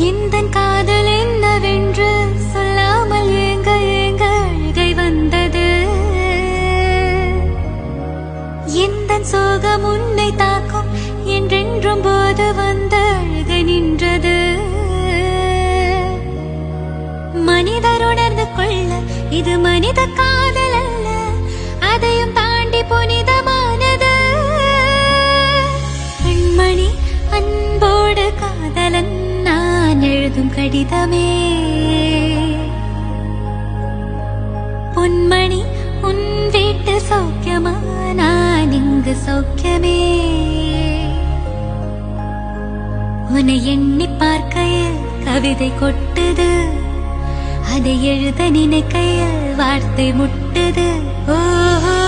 இந்த காதல் என்னவென்று சொல்லாமல் ஏங்க ஏங்க அழுகை வந்தது? இந்த சோகம் உன்னை தாக்கும் என்றென்றும் போது வந்த அழுகை நின்றது? மனிதர் உணர்ந்து கொள்ள இது மனித கா எழுதும் கடிதமே. பொன்மணி உன் வீட்டு சௌக்கியமா? நான் இங்கு சௌக்கியமே. உன்னை எண்ணி பார்க்கையில் கவிதை கொட்டுது. அதை எழுத நினைக்கையில் வார்த்தை முட்டுது. ஓஹோ.